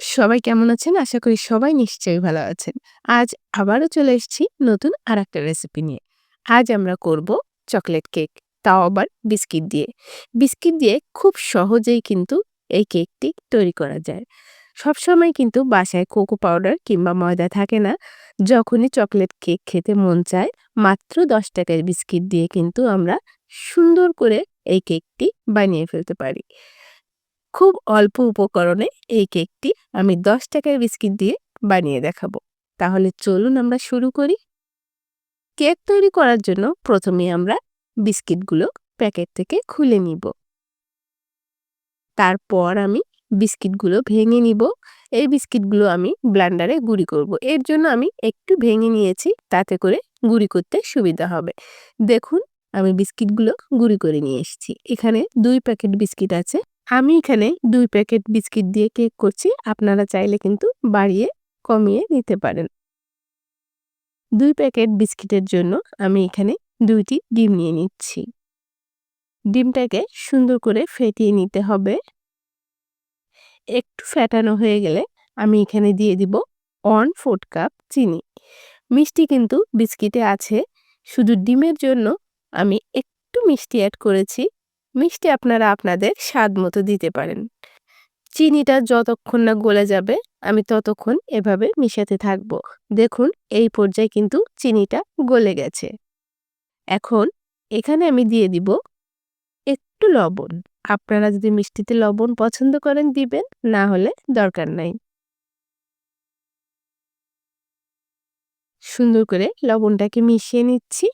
সবাই কেমন আছেন? আশা করি সবাই নিশ্চয়ই ভালো আছেন। আজ আবারও চলে এসেছি নতুন আরেকটা রেসিপি নিয়ে। আজ আমরা করব চকলেট কেক, তাও আবার বিস্কিট দিয়ে। বিস্কিট দিয়ে খুব সহজেই কিন্তু এই কেকটি তৈরি করা যায়। সবসময় কিন্তু বাসায় কোকো পাউডার কিংবা ময়দা থাকে না। যখনই চকলেট কেক খেতে মন চায়, মাত্র দশ টাকার বিস্কিট দিয়ে কিন্তু আমরা সুন্দর করে এই কেকটি বানিয়ে ফেলতে পারি। খুব অল্প উপকরণে এই কেকটি আমি দশ টাকার বিস্কিট দিয়ে বানিয়ে দেখাবো। তাহলে চলুন আমরা শুরু করি। কেক তৈরি করার জন্য প্রথমে আমরা বিস্কিটগুলো প্যাকেট থেকে খুলে নিব। তারপর আমি বিস্কিটগুলো ভেঙে নিব। এই বিস্কিটগুলো আমি ব্লান্ডারে গুঁড়ি করব। এর জন্য আমি একটু ভেঙে নিয়েছি, তাতে করে গুঁড়ি করতে সুবিধা হবে। দেখুন, আমি বিস্কিটগুলো গুঁড়ি করে নিয়ে এসেছি। এখানে দুই প্যাকেট বিস্কিট আছে। আমি এখানে দুই প্যাকেট বিস্কিট দিয়ে কেক করছি। আপনারা চাইলে কিন্তু বাড়িয়ে কমিয়ে নিতে পারেন। দুই প্যাকেট বিস্কিটের জন্য আমি এখানে দুইটি ডিম নিয়ে নিচ্ছি। ডিমটাকে সুন্দর করে ফেটিয়ে নিতে হবে। একটু ফ্যাটানো হয়ে গেলে আমি এখানে দিয়ে দিব ওয়ান ফোর্থ কাপ চিনি। মিষ্টি কিন্তু বিস্কিটে আছে। শুধু ডিমের জন্য আমি একটু মিষ্টি অ্যাড করেছি। মিষ্টি আপনারা আপনাদের স্বাদ মতো দিতে পারেন। চিনিটা যতক্ষণ না গলে যাবে, আমি ততক্ষণ এভাবে মিশাতে থাকব। দেখুন, এই পর্যায়ে কিন্তু চিনিটা গলে গেছে। এখন এখানে আমি দিয়ে দিব একটু লবণ। আপনারা যদি মিষ্টিতে লবণ পছন্দ করেন দিবেন, না হলে দরকার নাই। সুন্দর করে লবণটাকে মিশিয়ে নিচ্ছি।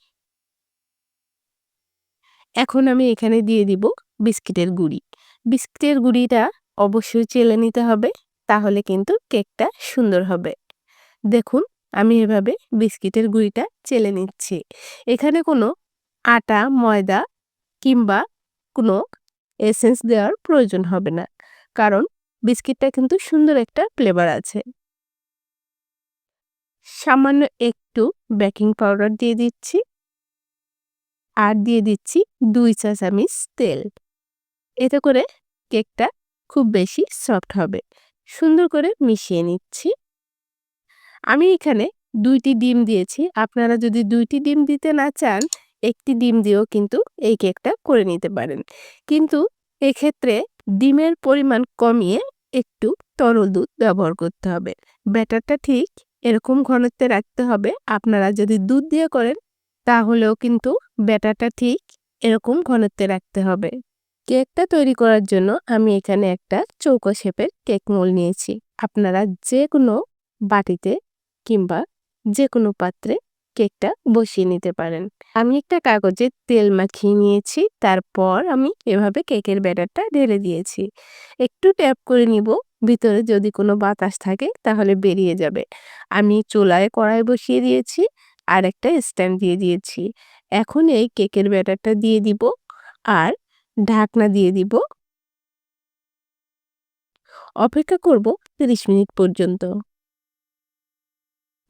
এখন আমি এখানে দিয়ে দিব বিস্কিটের গুঁড়ি। বিস্কিটের গুঁড়িটা অবশ্যই চেলে নিতে হবে, তাহলে কিন্তু কেকটা সুন্দর হবে। দেখুন, আমি এভাবে বিস্কিটের গুঁড়িটা চেলে নিচ্ছি। এখানে কোনো আটা, ময়দা কিংবা কোনো এসেন্স দেওয়ার প্রয়োজন হবে না, কারণ বিস্কিটটা কিন্তু সুন্দর একটা ফ্লেভার আছে। সামান্য একটু বেকিং পাউডার দিয়ে দিচ্ছি। আর দিয়ে দিচ্ছি দুই চা চামিচ তেল। এতে করে কেকটা খুব বেশি সফট হবে। সুন্দর করে মিশিয়ে নিচ্ছি। আমি এখানে দুইটি ডিম দিয়েছি। আপনারা যদি দুইটি ডিম দিতে না চান, একটি ডিম দিয়েও কিন্তু এই কেকটা করে নিতে পারেন। কিন্তু এক্ষেত্রে ডিমের পরিমাণ কমিয়ে একটু তরল দুধ ব্যবহার করতে হবে। ব্যাটারটা ঠিক এরকম ঘনত্বে রাখতে হবে। আপনারা যদি দুধ দিয়ে করেন তাহলেও কিন্তু ব্যাটারটা ঠিক এরকম ঘনত্বে রাখতে হবে। কেকটা তৈরি করার জন্য আমি এখানে একটা চৌকো শেপের কেক মোল নিয়েছি। আপনারা যে কোনো বাটিতে কিংবা যে কোনো পাত্রে কেকটা বসিয়ে নিতে পারেন। আমি একটা কাগজে তেল মাখিয়ে নিয়েছি, তারপর আমি এভাবে কেকের ব্যাটারটা ঢেলে দিয়েছি। একটু ট্যাপ করে নিব, ভিতরে যদি কোনো বাতাস থাকে তাহলে বেরিয়ে যাবে। আমি চুলায় কড়াই বসিয়ে দিয়েছি আর একটা স্ট্যান্ড দিয়ে দিয়েছি। এখন এই কেকের ব্যাটারটা দিয়ে দিব আর ঢাকনা দিয়ে দিব। অপেক্ষা করব তিরিশ মিনিট পর্যন্ত।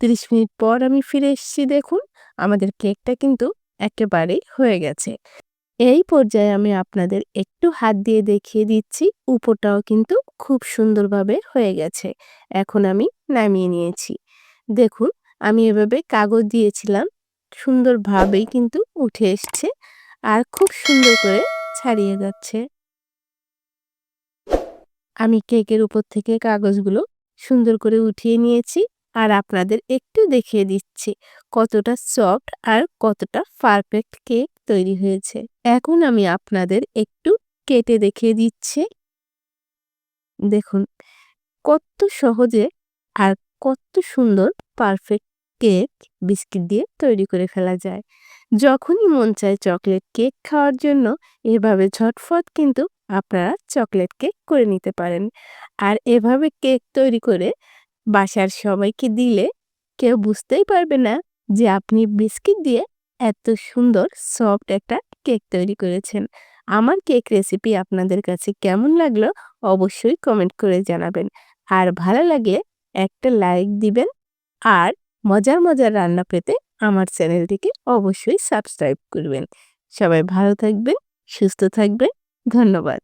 তিরিশ মিনিট পর আমি ফিরে এসেছি দেখুন, আমাদের কেকটা কিন্তু একেবারেই হয়ে গেছে। এই পর্যায়ে আমি আপনাদের একটু হাত দিয়ে দেখিয়ে দিচ্ছি, উপরটাও কিন্তু খুব সুন্দরভাবে হয়ে গেছে। এখন আমি নামিয়ে নিয়েছি। দেখুন আমি এভাবে কাগজ দিয়েছিলাম। সুন্দরভাবেই কিন্তু উঠে এসছে আর খুব সুন্দর করে ছাড়িয়ে যাচ্ছে। আমি কেকের উপর থেকে কাগজগুলো সুন্দর করে উঠিয়ে নিয়েছি আর আপনাদের একটু দেখিয়ে দিচ্ছি কতটা সফট আর কতটা পারফেক্ট কেক তৈরি হয়েছে। এখন আমি আপনাদের একটু কেটে দেখিয়ে দিচ্ছি। দেখুন, কত সহজে আর কত সুন্দর পারফেক্ট কেক বিস্কিট দিয়ে তৈরি করে ফেলা যায়। যখনই মন চায় চকলেট কেক খাওয়ার জন্য, এভাবে ঝটফট কিন্তু আপনারা চকলেট কেক করে নিতে পারেন। আর এভাবে কেক তৈরি করে বাসার সবাইকে দিলে কেউ বুঝতেই পারবে না যে আপনি বিস্কিট দিয়ে এত সুন্দর সফট একটা কেক তৈরি করেছেন। আমার কেক রেসিপি আপনাদের কাছে কেমন লাগল অবশ্যই কমেন্ট করে জানাবেন। আর ভালো লাগলে একটা লাইক দিবেন আর মজার মজার রান্না পেতে আমার চ্যানেলটিকে অবশ্যই সাবস্ক্রাইব করবেন। সবাই ভালো থাকবেন, সুস্থ থাকবেন, ধন্যবাদ।